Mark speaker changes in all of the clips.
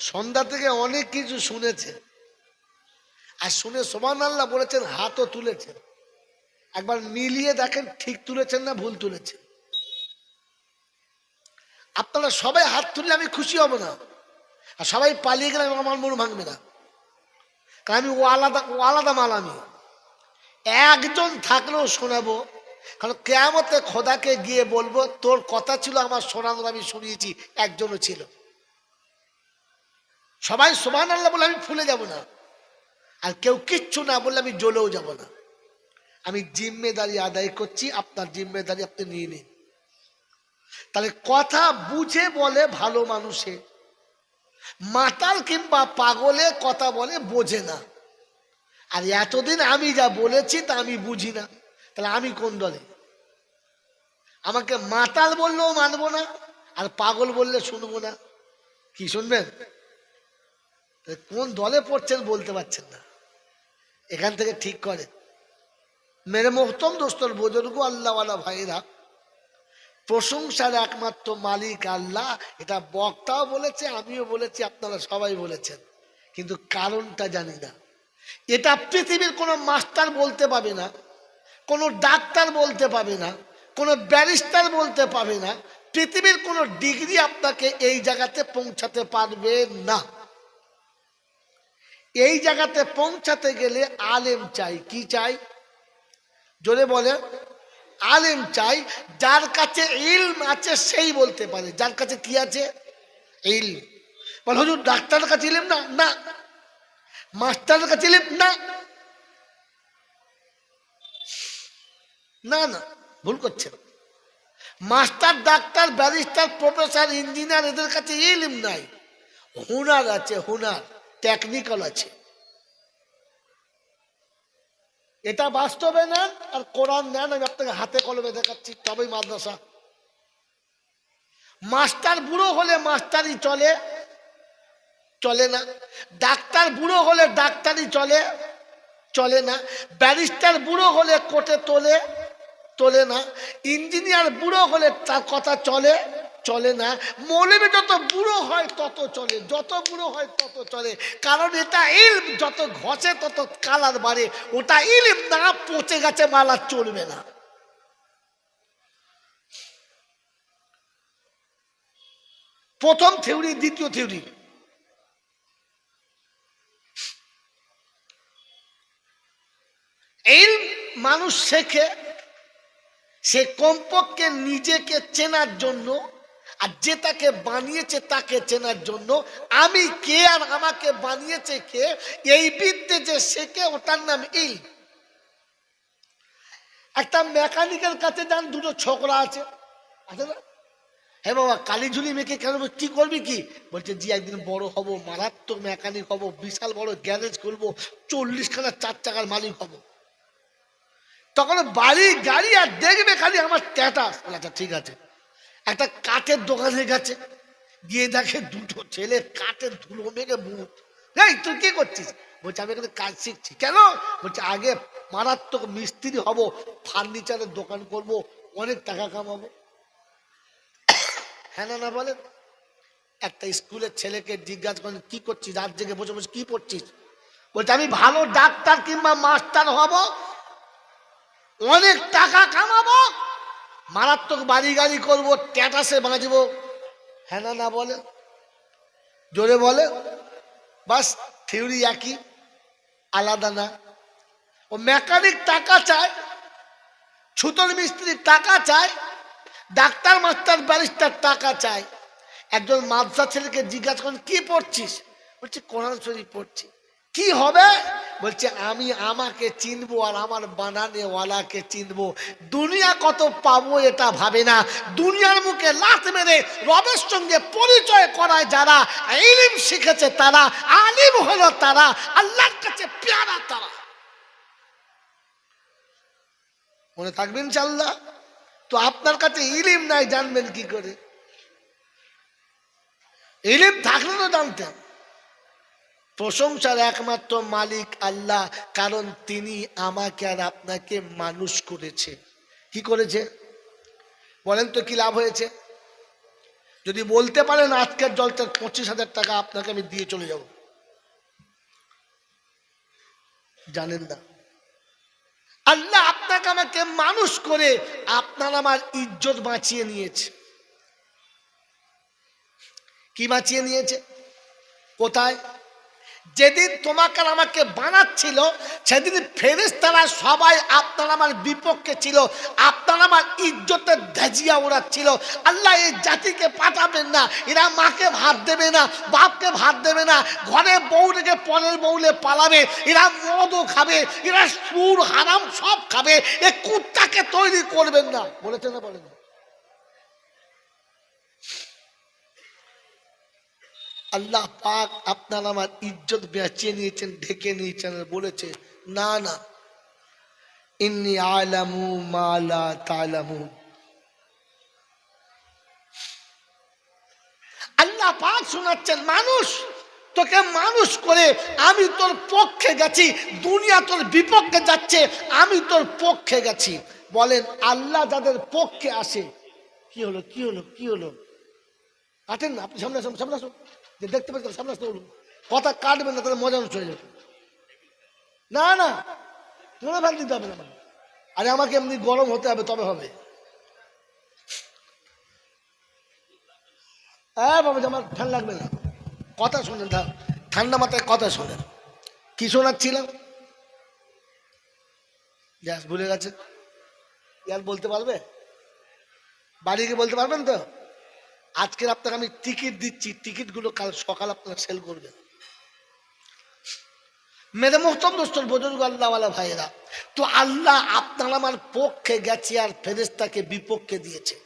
Speaker 1: সন্ধ্যা থেকে অনেক কিছু শুনেছে। আর শুনে সোমান আল্লাহ বলেছেন, হাতও তুলেছেন একবার মিলিয়ে দেখেন, ঠিক তুলেছেন না ভুল তুলেছেন। আপনারা সবাই হাত তুললে আমি খুশি হব না। আর সবাই পালিয়ে গেলে আমার মন ভাঙবে না। কারণ আমি ও আলাদা ও আলাদা মাল আমি। একজন থাকলেও শোনাবো। কারণ কেয়ামতে খোদাকে গিয়ে বলব, তোর কথা ছিল, আমার শোনানোর আমি শুনিয়েছি, একজনও ছিল। সবাই সমান আল্লাহ বলে আমি ফুলে যাব না। আর কেউ কিচ্ছু না বললে আমি জ্বলেও যাব না। আমি জিম্মেদারি আদায় করছি, আপনার জিম্মেদারি আপনি নিয়ে নিন। তাহলে কথা বুঝে বলে ভালো মানুষে। মাতাল কিংবা পাগলে কথা বলে বোঝে না। আর এতদিন আমি যা বলেছি তা আমি বুঝি না। তাহলে আমি কোন দলে? আমাকে মাতাল বললেও মানবো না, আর পাগল বললে শুনব না। কি শুনবেন? কোন দলে পড়ছেন বলতে পারছেন না। এখান থেকে ঠিক করে। মেরে মোহতম দোস্তর বুজুর্গ আল্লাহওয়ালা ভাইরা, প্রশংসার একমাত্র মালিক আল্লাহ। এটা বক্তাও বলেছে, আমিও বলেছি, আপনারা সবাই বলেছেন। কিন্তু কারণটা জানি না। এটা পৃথিবীর কোনো মাস্টার বলতে পাবে না, কোনো ডাক্তার বলতে পাবে না, কোনো ব্যারিস্টার বলতে পাবে না। পৃথিবীর কোনো ডিগ্রি আপনাকে এই জায়গাতে পৌঁছাতে পারবে না। এই জায়গাতে পৌঁছাতে গেলে আলেম চাই, কি চাই? জোরে বলে আলেম চাই, যার কাছে ইলম আছে সেই বলতে পারে। যার কাছে কি আছে? ইলম। বল, হুজুর, ডাক্তারের কাছে ইলম না? না। মাস্টারের কাছে ইলম না? না না, ভুল করছেন। Master, doctor, barrister, professor, engineer, এদের কাছে ইলম নাই। হুনার আছে, হুনার। টেকনিক্যাল আছে। এটা বাস্তবে নেন, আর কোরআন নেন, আমি আপনাকে হাতে কলমে দেখাচ্ছি, তবেই মাদ্রাসা। মাস্টার বুড়ো হলে মাস্টারই চলে চলে না। ডাক্তার বুড়ো হলে ডাক্তারই চলে চলে না। ব্যারিস্টার বুড়ো হলে কোর্টে তোলে তোলে না। ইঞ্জিনিয়ার বুড়ো হলে তার কথা চলে চলে না। মৌলবী যত বুড়ো হয় তত চলে, যত বুড়ো হয় তত চলে। কারণ এটা ইলম, যত ঘষে তত কালার বাড়ে। ওটা ইলম না, পচে গেছে মালা চলবে না। প্রথম থিওরি, দ্বিতীয় থিওরি। এই মানুষ শেখে, সে কমপক্ষে নিজেকে চেনার জন্য আর যে তাকে বানিয়েছে তাকে চেনার জন্য আমি কে আর আমাকে বানিয়েছে কে? এই বিদ্যে যে শেখে ওটার নাম ইল। একটা মেকানিকের কাছে যান, দুটো ছোকরা আছে। আছে না? হ্যাঁ বাবা কালী ঝুলি মেখে কেন কি করবি কি? বলছে, জি, একদিন বড় হব, মারাত্মক মেকানিক হব, বিশাল বড় গ্যারেজ খুলবো চল্লিশ খানা চার চাকার মালিক হব। তখন বাড়ি গাড়ি আর দেখবে খালি আমার স্ট্যাটাস আচ্ছা ঠিক আছে। একটা কাঠের দোকানে গেছে। গিয়ে দেখে দুটো ছেলে কাঠের ধুলো মেঘে মুখ এই, তুই কি করছিস? বলছে, আমি এখানে কাজ শিখছি। কেন? বলছে, আগে মারাত্মক মিস্ত্রি হব, ফার্নিচারের দোকান করব, অনেক টাকা কামাবো। হ্যাঁ না না বলেন একটা স্কুলের ছেলেকে জিজ্ঞাসা করেন কি করছিস? রাত জেগে বসে বসে কি পড়ছিস? বলছে, আমি ভালো ডাক্তার কিংবা মাস্টার হব, অনেক টাকা কামাবো মারাত্মক বাড়ি গাড়ি করব, ট্যাটাসে বাঁচবো হ্যাঁ না না বলে, জোরে বলে, বাস, থিওরি একই, আলাদা না। ও মেকানিক টাকা চায়, ছুতর মিস্ত্রি টাকা চায়, ডাক্তার, মাস্টার, ব্যারিস্টার টাকা চায়। একজন মাদ্রাসা ছেলেকে জিজ্ঞাসা করেন, কি পড়ছিস? বলছি, কোরআন শরীফ পড়ছি। কি হবে? বলছে, আমি আমাকে চিনবো আর আমার বানানেওয়ালাকে চিনবো। দুনিয়া কত পাবো এটা ভাবে না। দুনিয়ার মুখে লাত মেরে রবের সঙ্গে পরিচয় করায় যারা ইলিম শিখেছে তারা, আলিম হলো তারা, আল্লাহর কাছে পেয়ারা তারা। মনে থাকবেন চাল্লাহ তো আপনার কাছে ইলিম নাই, জানবেন কি করে? ইলিম থাকলে তো জানতেন। প্রশংসার একমাত্র মালিক আল্লাহ, কারণ তিনি আমাকে আর আপনাকে মানুষ করেছে। কি করেছে? বলেন তো কি লাভ হয়েছে? যদি বলতে পারেন আজকের জলটার পঁচিশ হাজার টাকা আপনাকে আমি দিয়ে চলে যাব। জানেন না। আল্লাহ আপনাকে আমাকে মানুষ করে আপনার আমার ইজ্জত বাঁচিয়ে নিয়েছে। কি বাঁচিয়ে নিয়েছে? কোথায়? যেদিন তোমাকে আমাকে বানাচ্ছিল, সেদিন ফেরেস তারা সবাই আপনার আমার বিপক্ষে ছিল, আপনার আমার ইজ্জতের ধাজিয়া ওড়াচ্ছিল আল্লাহ এই জাতিকে পাঠাবেন না, এরা মাকে ভাত দেবে না, বাপকে ভাত দেবে না, ঘরে বউ রেখে পরের বউলে পালাবে, এরা মদও খাবে, এরা সুর হারাম সব খাবে, এ কুত্তাকে তৈরি করবেন না। বলেছে না বলেন আল্লাহ পাক আপনার আমার ইজ্জত বেঁচিয়ে নিয়েছেন, ঢেকে নিয়েছেন বলেছে, না না। ইন্নি আলামু মালা তালামু। আল্লাহ পাক শোনাচ্ছেন, মানুষ, তোকে মানুষ করে আমি তোর পক্ষে গেছি, দুনিয়া তোর বিপক্ষে যাচ্ছে, আমি তোর পক্ষে গেছি। বলেন, আল্লাহ যাদের পক্ষে আসে, কি হলো কি হলো কি হলো? আটেন না, আপনি সামনে আসুন সামনে আসুন। যে দেখতে পাচ্ছেন সামনে আসতে বলুন। কথা কাটবেন না, তাহলে মজা নষ্ট হয়ে যাবে। না না ধরে ফেল দিতে হবে না আরে আমাকে এমনি গরম হতে হবে, তবে হবে। হ্যাঁ বাবা আমার ফ্যান লাগবে না। কথা শোনেন ঠান্ডা মাথায় কথা শোনেন। কি শোনাচ্ছিলাম? গ্যাস ভুলে গেছে। ইয়ার বলতে পারবে? বাড়ি গিয়ে বলতে পারবেন তো? আজকের আপনাকে আমি টিকিট দিচ্ছি টিকিটগুলো কাল সকাল আপনারা সেল করবেন। মেরে মোহতম দোস্তর বুজুর্গ আল্লাহওয়ালা ভাইয়েরা, তো আল্লাহ আপনার আমার পক্ষে গেছে আর ফেরেস্তাকে বিপক্ষে দিয়েছে।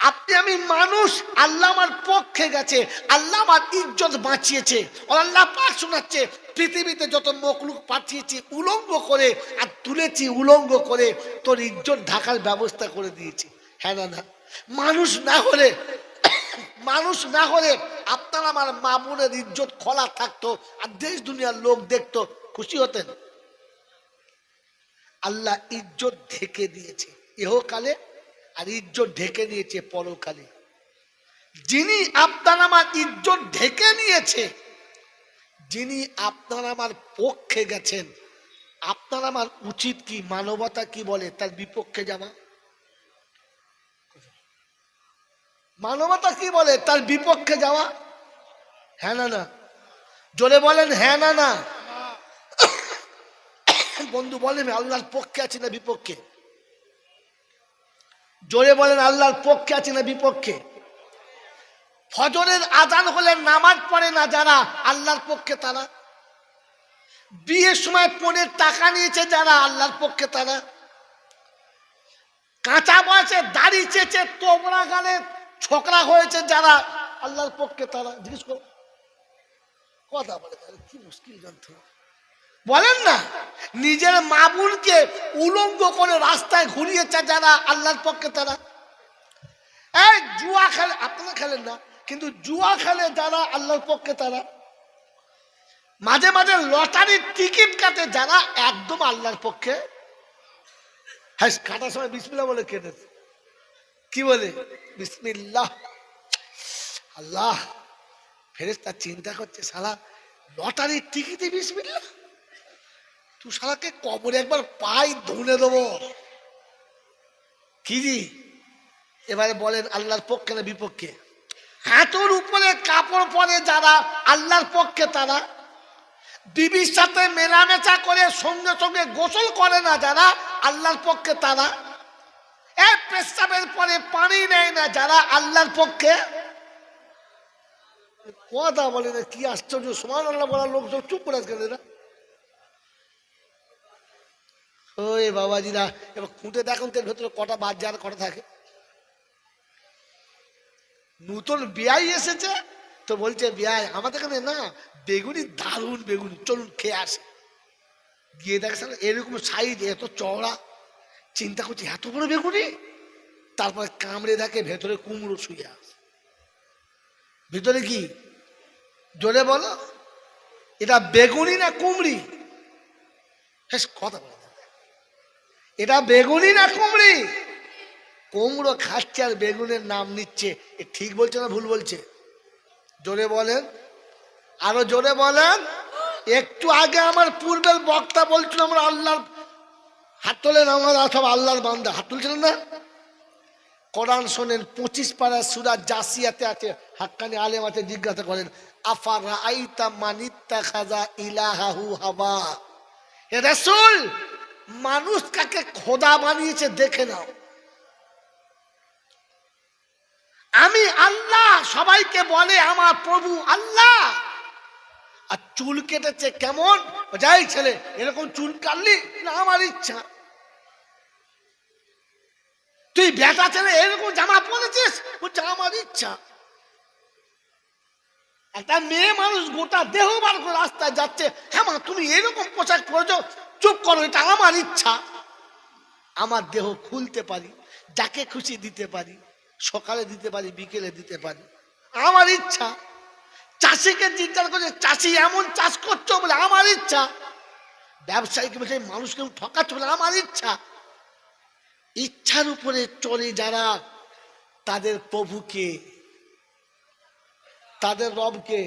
Speaker 1: আপনি আমি মানুষ, আল্লাহ আমার পক্ষে গেছে, আল্লাহ আমার ইজ্জত বাঁচিয়েছে, আল্লাহ পাক শোনাচ্ছে, পৃথিবীতে যত মকলুক পাঠিয়েছি উলঙ্গ করে আর তুলেছি উলঙ্গ করে, তোর ইজ্জত ঢাকার ব্যবস্থা করে দিয়েছি। হ্যাঁ না না। মানুষ না হলে, মানুষ না হলে আপনার আমার মা বোনের ইজ্জত খোলা থাকতো আর দেশ দুনিয়ার লোক দেখতো, খুশি হতেন। আল্লাহ ইজ্জত ঢেকে দিয়েছে ইহকালে আর ইজ্জত ঢেকে নিয়েছে পরকালে। যিনি আপনার আমার ইজ্জত ঢেকে নিয়েছে, যিনি আপনার আমার পক্ষে গেছেন, আপনার আমার উচিত কি, মানবতা কি বলে, তার বিপক্ষে যাওয়া? মানবতা কি বলে? তার বিপক্ষে যাওয়া? হ্যাঁ না না। জোরে বলেন হ্যাঁ না না। বন্ধু, বলেন, আল্লাহর পক্ষে আছি না বিপক্ষে? জোরে বলেন, আল্লাহর পক্ষে আছি না বিপক্ষে? ফজরের আজান হলে নামাজ পড়ে না যারা? আল্লাহর পক্ষে তারা? বিয়ের সময় পনেরো টাকা নিয়েছে যারা? আল্লাহর পক্ষে তারা? কাঁচা বয়সে দাড়ি চেয়েছে তোমরা গানে ছোকরা হয়েছে যারা আল্লাহর পক্ষে তারা জিজ্ঞেস করো। কথা বলে কি মুশকিল যন্ত্রণা বলেন না, নিজের মা বোনকে উলঙ্গ করে রাস্তায় ঘুরিয়েছে যারা আল্লাহর পক্ষে তারা। এই জুয়া খেলে, আপনারা খেলেন না, কিন্তু জুয়া খেলে যারা আল্লাহর পক্ষে তারা। মাঝে মাঝে লটারির টিকিট কাটে যারা একদম আল্লাহর পক্ষে। হ্যাঁ কাটার সময় বিসমিল্লা বলে কেটেছে। কি বলে? বিসমিল্লাহ। আল্লাহ ফেরেস্তা চিন্তা করছে সালা লটারির টিকিটে বিসমিল্লাহ? তুই সালাকে কবরে একবার পাই ধুনে দেবো। কি জি এবারে বলেন আল্লাহর পক্ষে না বিপক্ষে? হাঁটুর উপরে কাপড় পরে যারা আল্লাহর পক্ষে তারা, বিবির সাথে মেলামেচা করে সঙ্গে সঙ্গে গোসল করে না যারা আল্লাহর পক্ষে তারা এক পেশাবের পরে পানি নেয় না যারা আল্লাহর পক্ষে। কথা বলে না, কি আশ্চর্য সমান আল্লাহ বলার লোক চুপ করে আজকে না ওই বাবাজিরা, এবার খুঁটে দেখুন তোর ভেতরে কটা বাদ যার কটা থাকে। নতুন বিয়াই এসেছে, তো বলছে, বিয়াই, আমাদের এখানে না, বেগুনি দারুণ বেগুনি, চলুন খেয়ে আসে। গিয়ে দেখছে না এরকম সাইজ এত চওড়া। চিন্তা করছি, এত বড় বেগুনি তারপরে কামড়ে থাকে ভেতরে কুমড়ো শুয়ে আছে। ভেতরে কি? জোরে বলো। এটা বেগুনি না কুমড়ি? হ্যাঁ কথা বলো। এটা বেগুনি না কুমড়ি? কুমড়ো খাচ্ছে আর বেগুনের নাম নিচ্ছে। এ ঠিক বলছে না ভুল বলছে? জোরে বলেন। আরও জোরে বলেন। একটু আগে আমার পূর্বের বক্তা বলছিল, আমরা আল্লাহর হাত তোলেন আমার সব আল্লাহর বান্দা। হাত তুলছিলেন না? কোরআন শোনেন, পঁচিশ পাড়া সুরা জাসিয়াতে আছে, হাক্কানি আলেম আছে, জিজ্ঞাসা করেন আফার আইতা মানিত্তা খাজা ইলাহাহু হাবা? এ রাসূল, মানুষ কাকে খোদা বানিয়েছে দেখে নাও। আমি আল্লাহ, সবাইকে বলে আমার প্রভু আল্লাহ। আর চুল কেটেছে কেমন? যাই ছেলে, এরকম চুল কাটলি না আমার ইচ্ছা। তুই বেটা ছেলে, এরকম জামা পরেছিস? আমার ইচ্ছা। একটা মেয়ে মানুষ গোটা দেহ বার করে রাস্তায় যাচ্ছে। হ্যাঁ মা, তুমি এরকম পোশাক পরেছ, চুপ করো, এটা আমার ইচ্ছা। আমার দেহ খুলতে পারি, যাকে খুশি দিতে পারি, সকালে দিতে পারি, বিকেলে দিতে পারি, আমার ইচ্ছা। চাষিকে জিজ্ঞাসা করছে চাষি এমন চাষ করছ বলে আমার ইচ্ছা? ব্যবসায়ীকে বলছে মানুষকে ঠকাচ্ছ বলে আমার ইচ্ছা। ইচ্ছার উপরে চলে যারা তাদের প্রভুকে তাদের রবকে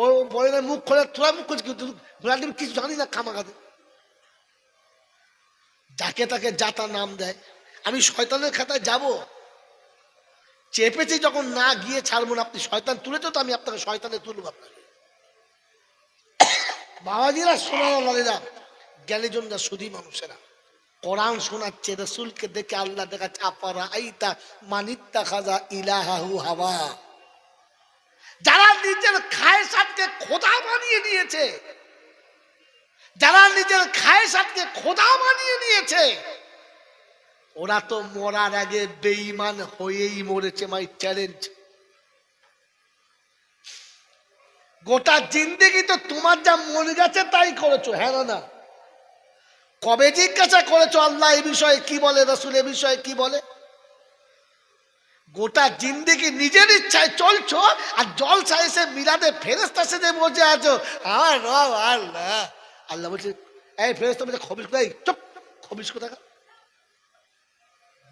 Speaker 1: ও বলে না, মুখ খোলে তোরা মুখ করছিস কিন্তু কিছু জানি না খামাখাতে। যাকে তাকে যাতা নাম দেয় আমি শয়তানের খাতায় যাব? চেপেছি যখন না গিয়ে ছাড়বো না, আপনি শয়তান তুলে তো আমি আপনাকে শয়তানে তুলবো আপনাকে। বাবাজিরা লালিরা জ্ঞানীজনরা, সুধী মানুষেরা, কোরআন শোনাচ্ছে, রসুলকে দেখে আল্লাহ দেখাচ্ছে আপারা আইতা মানিত্তা খাজা ইলাহাহু হাওয়া। যারা নিজের খায়সাতকে খোদা বানিয়ে নিয়েছে, যারা নিজের খায়সাতকে খোদা বানিয়ে নিয়েছে ওরা তো মরার আগে বেঈমান হয়েই মরেছে মাই চ্যালেঞ্জ গোটা জিন্দেগি তো তোমার যা মনে গেছে তাই করেছ হ্যাঁ না? কবে জিজ্ঞাসা করেছ আল্লাহ এ বিষয়ে কি বলে, রসুল এ বিষয়ে কি বলে? গোটা জিন্দেগি নিজের ইচ্ছায় চলছো আর জলসা এসে মিলাদে ফেরেস্তা সেজে বসে আছো। আর আল্লাহ আল্লাহ। বলছে, এই ফেরেস্তা বলছে খবিস কোথায়? চুপ খবিস কোথায়?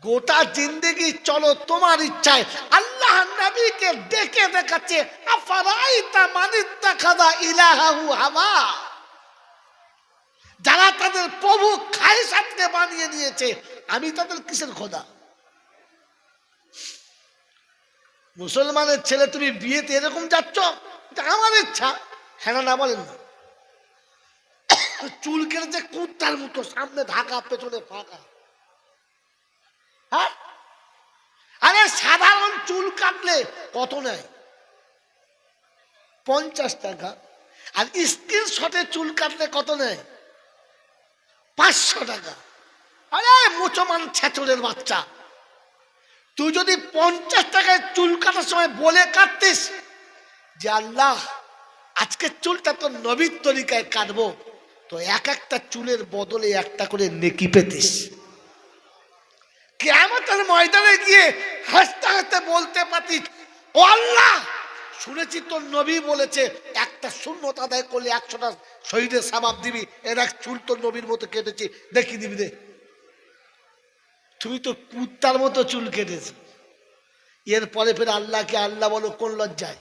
Speaker 1: গোটা জিন্দেগি চলো তোমার ইচ্ছায়। আল্লাহ নবীকে ডেকে দেখাচ্ছে, আফারাইতা মানিত্তা খাদা হাওয়া? যারা তাদের প্রভু খাইসাতকে বানিয়ে নিয়েছে, আমি তাদের কিসের খোদা? মুসলমানের ছেলে, তুমি বিয়েতে এরকম যাচ্ছ? আমার ইচ্ছা। হ্যাঁ না বলেন না। চুল কেটেছে কুত্তার মতো, সামনে ঢাকা, পেছনে ফাঁকা হ্যাঁ আরে সাধারণ চুল কাটলে কত নেয়? পঞ্চাশ টাকা। আর স্ক্রিন শটে চুল কাটলে কত নেয়? পাঁচশো টাকা। আরে মুসলমান ছেচরের বাচ্চা। তুই যদি পঞ্চাশ টাকায় চুল কাটার সময় বলে কাটতিস, যে আল্লাহ, আজকে চুলটা তো নবীর তরিকায় কাটবো, তো এক একটা চুলের বদলে একটা করে নেকি পেতিস। কেমতের ময়দানে গিয়ে হাসতে হাসতে বলতে পারি ও আল্লাহ! শুনেছি তোর নবী বলেছে, একটা শূন্যত আদায় করলে একশোটা শহীদের সাবাব দিবি, এর এক চুল তোর নবীর মতো কেটেছি, দেখি দিবি দে। তুমি তো কুত্তার মতো চুল কেটেছ। এরপরে ফের আল্লাহকে আল্লাহ বলো কোন লজ্জায়?